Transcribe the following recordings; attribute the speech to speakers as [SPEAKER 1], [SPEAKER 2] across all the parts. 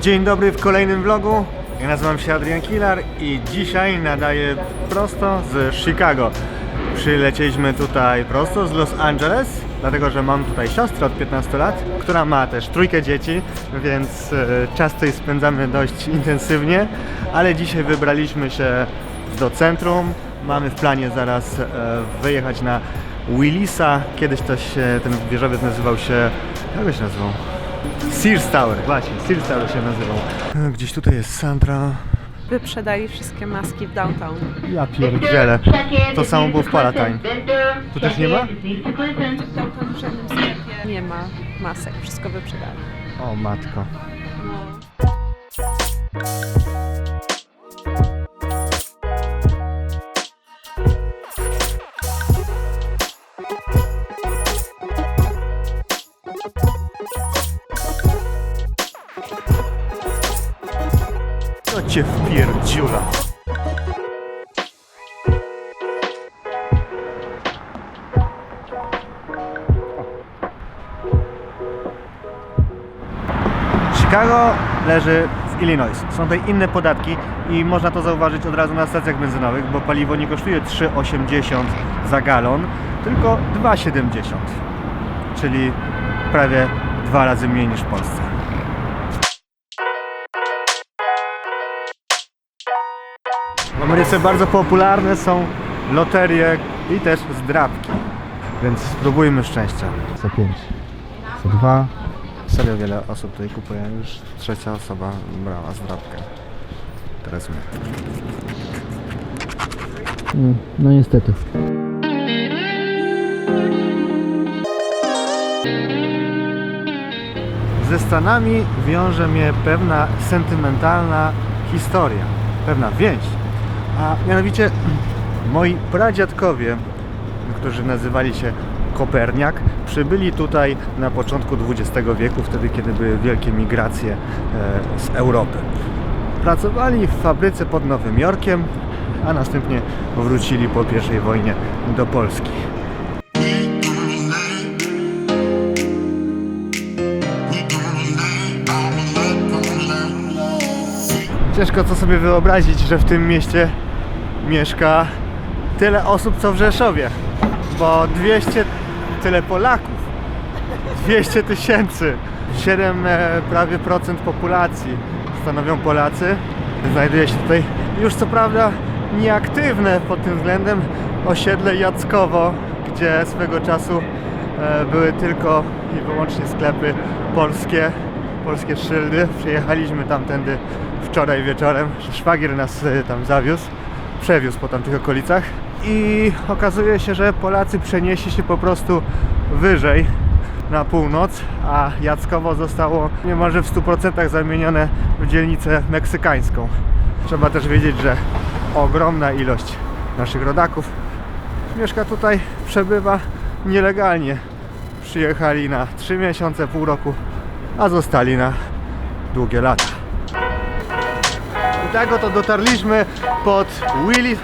[SPEAKER 1] Dzień dobry w kolejnym vlogu. Ja nazywam się Adrian Kilar i dzisiaj nadaję prosto z Chicago. Przylecieliśmy tutaj prosto z Los Angeles, dlatego że mam tutaj siostrę od 15 lat, która ma też trójkę dzieci, więc e, czas tutaj spędzamy dość intensywnie, ale dzisiaj wybraliśmy się do centrum. Mamy w planie zaraz e, wyjechać na Willisa. Kiedyś to się, ten wieżowiec nazywał się, jak się nazywał? Sears Tower, właśnie, Sears Tower się nazywał. Gdzieś tutaj jest Sandra.
[SPEAKER 2] Wyprzedali wszystkie maski w downtown.
[SPEAKER 1] Ja pierdzielę. To samo było w Palatine. Tu też nie ma?
[SPEAKER 2] W downtown w żadnym sklepie nie ma masek, wszystko wyprzedali.
[SPEAKER 1] O matko. To cię wpierdziula. Chicago leży w Illinois. Są tutaj inne podatki i można to zauważyć od razu na stacjach benzynowych, bo paliwo nie kosztuje 3,80 za galon, tylko 2,70. Czyli prawie dwa razy mniej niż w Polsce. W Ameryce bardzo popularne są loterie i też zdrabki. Więc spróbujmy szczęścia. Co 5, co 2. Serio wiele osób tutaj kupuje. Już trzecia osoba brała zdrabkę. Teraz my.
[SPEAKER 3] No niestety.
[SPEAKER 1] Ze Stanami wiąże mnie pewna sentymentalna historia, pewna więź. A mianowicie moi pradziadkowie, którzy nazywali się Koperniak, przybyli tutaj na początku XX wieku, wtedy kiedy były wielkie migracje e, z Europy. Pracowali w fabryce pod Nowym Jorkiem, a następnie wrócili po I wojnie do Polski. Ciężko to sobie wyobrazić, że w tym mieście mieszka tyle osób co w Rzeszowie, bo 200 tyle Polaków, 200 tysięcy, 7 e, prawie procent populacji stanowią Polacy. Znajduje się tutaj już co prawda nieaktywne pod tym względem osiedle Jackowo, gdzie swego czasu e, były tylko i wyłącznie sklepy polskie, polskie szyldy. Przyjechaliśmy tamtędy wczoraj wieczorem. Szwagier nas e, tam zawiózł, przewiózł po tamtych okolicach i okazuje się, że Polacy przenieśli się po prostu wyżej na północ, a Jackowo zostało niemalże w 100% zamienione w dzielnicę meksykańską. Trzeba też wiedzieć, że ogromna ilość naszych rodaków mieszka tutaj, przebywa nielegalnie. Przyjechali na 3 miesiące, pół roku, a zostali na długie lata. I tak oto dotarliśmy pod Willy.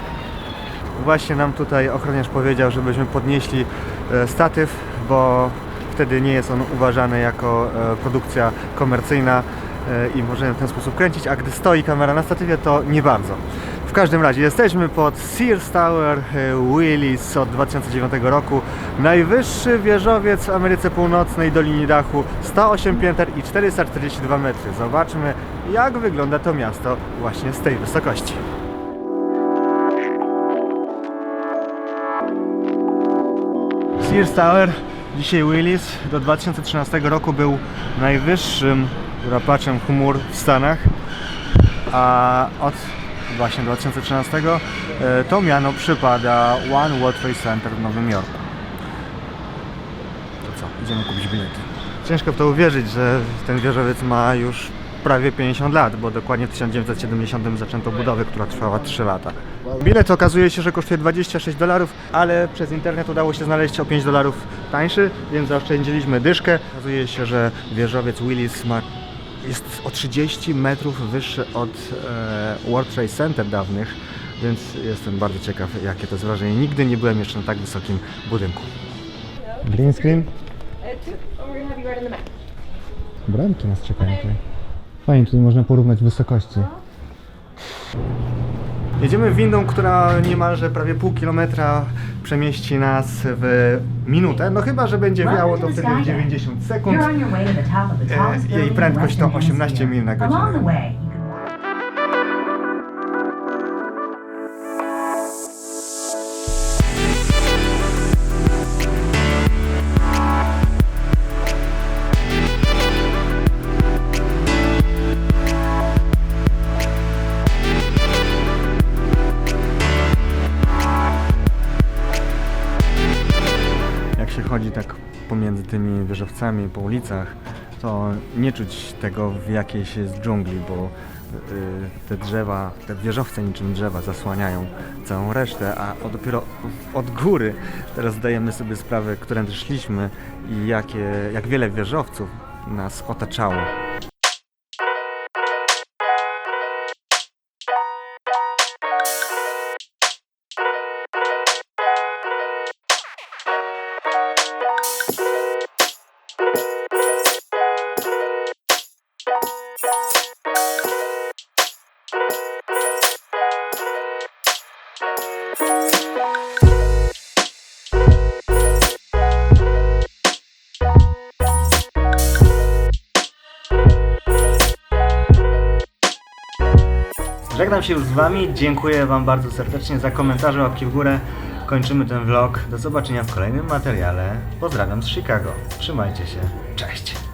[SPEAKER 1] Właśnie nam tutaj ochroniarz powiedział, żebyśmy podnieśli e, statyw, bo wtedy nie jest on uważany jako e, produkcja komercyjna e, i możemy w ten sposób kręcić, a gdy stoi kamera na statywie, to nie bardzo. Każdym razie jesteśmy pod Sears Tower e, Willis od 2009 roku. Najwyższy wieżowiec w Ameryce Północnej do linii dachu 108 pięter i 442 metry. Zobaczmy jak wygląda to miasto właśnie z tej wysokości. Sears Tower, dzisiaj Willis, do 2013 roku był najwyższym drapaczem chmur w Stanach, a od właśnie 2013 e, to miano przypada One World Trade Center w Nowym Jorku. To co, idziemy kupić bilety. Ciężko w to uwierzyć, że ten wieżowiec ma już prawie 50 lat, bo dokładnie w 1970 zaczęto budowę, która trwała 3 lata. Bilet okazuje się, że kosztuje 26 dolarów, ale przez internet udało się znaleźć o 5 dolarów tańszy, więc zaoszczędziliśmy dyszkę. Okazuje się, że wieżowiec Willis ma, jest o 30 metrów wyższy od e, World Trade Center dawnych, więc jestem bardzo ciekaw, jakie to jest wrażenie. Nigdy nie byłem jeszcze na tak wysokim budynku. Green screen? Bramki nas czekają tutaj. Fajnie, tutaj można porównać wysokości. Jedziemy windą, która niemalże prawie pół kilometra przemieści nas w minutę. No chyba, że będzie wiało to wtedy 90 sekund. E, jej prędkość to
[SPEAKER 4] Western
[SPEAKER 1] 18
[SPEAKER 4] Hemisphere.
[SPEAKER 1] mil na godzinę. Pomiędzy tymi wieżowcami po ulicach, to nie czuć tego w jakiejś jest dżungli, bo y, te drzewa, te wieżowce niczym drzewa zasłaniają całą resztę, a dopiero od góry teraz zdajemy sobie sprawę, którędy szliśmy i jakie, jak wiele wieżowców nas otaczało. Żegnam się już z Wami. Dziękuję Wam bardzo serdecznie za komentarze, łapki w górę. Kończymy ten vlog. Do zobaczenia w kolejnym materiale. Pozdrawiam z Chicago. Trzymajcie się. Cześć.